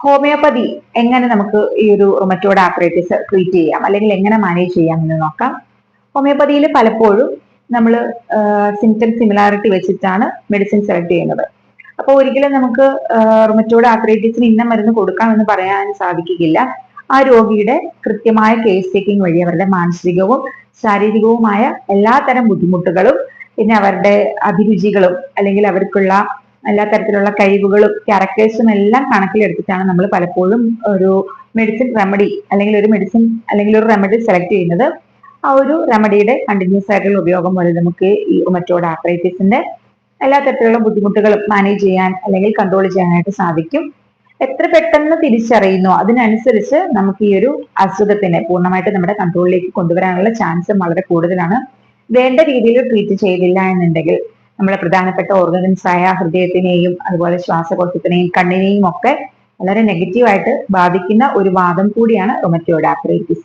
Homeopathy എങ്ങനെ നമുക്ക് ഈ ഒരു റൊമറ്റോഡ് ആർത്രൈറ്റിസ് ട്രീറ്റ് ചെയ്യാം? അല്ലെങ്കിൽ എങ്ങനെ മാനേജ് ചെയ്യാം എന്ന് നോക്കാം. ഹോമിയോപ്പതിയിൽ പലപ്പോഴും നമ്മൾ സിംറ്റം സിമിലാരിറ്റി വെച്ചിട്ടാണ് മെഡിസിൻ സെലക്ട് ചെയ്യുന്നത്. അപ്പോൾ ഒരിക്കലും നമുക്ക് റൊമറ്റോഡ് ആർത്രൈറ്റിസിന് ഇന്ന മരുന്ന് കൊടുക്കാമെന്ന് പറയാൻ സാധിക്കില്ല ആ രോഗിയുടെ കൃത്യമായ കേസ് ടേക്കിംഗ് വഴി അവരുടെ മാനസികവും ശാരീരികവുമായ എല്ലാ തരം ബുദ്ധിമുട്ടുകളും പിന്നെ അവരുടെ അഭിരുചികളും അല്ലെങ്കിൽ അവർക്കുള്ള എല്ലാ തരത്തിലുള്ള കഴിവുകളും ക്യാരക്ടേഴ്സും എല്ലാം കണക്കിലെടുത്തിട്ടാണ് നമ്മൾ പലപ്പോഴും ഒരു മെഡിസിൻ റെമഡി അല്ലെങ്കിൽ ഒരു മെഡിസിൻ അല്ലെങ്കിൽ ഒരു റെമഡി സെലക്ട് ചെയ്യുന്നത്. ആ ഒരു റെമഡിയുടെ കണ്ടിന്യൂസ് ആയിട്ടുള്ള ഉപയോഗം വഴി നമുക്ക് ഈ ഒമറ്റോഡ് ആർത്രൈറ്റിസിന്റെ എല്ലാ തരത്തിലുള്ള ബുദ്ധിമുട്ടുകളും മാനേജ് ചെയ്യാൻ അല്ലെങ്കിൽ കൺട്രോൾ ചെയ്യാനായിട്ട് സാധിക്കും. എത്ര പെട്ടെന്ന് തിരിച്ചറിയുന്നു അതിനനുസരിച്ച് നമുക്ക് ഈ ഒരു അസുഖത്തിനെ പൂർണമായിട്ട് നമ്മുടെ കൺട്രോളിലേക്ക് കൊണ്ടുവരാനുള്ള ചാൻസും വളരെ കൂടുതലാണ്. വേണ്ട രീതിയിൽ ട്രീറ്റ് ചെയ്തില്ല എന്നുണ്ടെങ്കിൽ നമ്മുടെ പ്രധാനപ്പെട്ട ഓർഗൻസ് ആയ ഹൃദയത്തിനെയും അതുപോലെ ശ്വാസകോശത്തിനെയും കണ്ണിനെയും ഒക്കെ വളരെ നെഗറ്റീവായിട്ട് ബാധിക്കുന്ന ഒരു വാദം കൂടിയാണ് റൊമറ്റോയിഡ് ആർത്രൈറ്റിസ്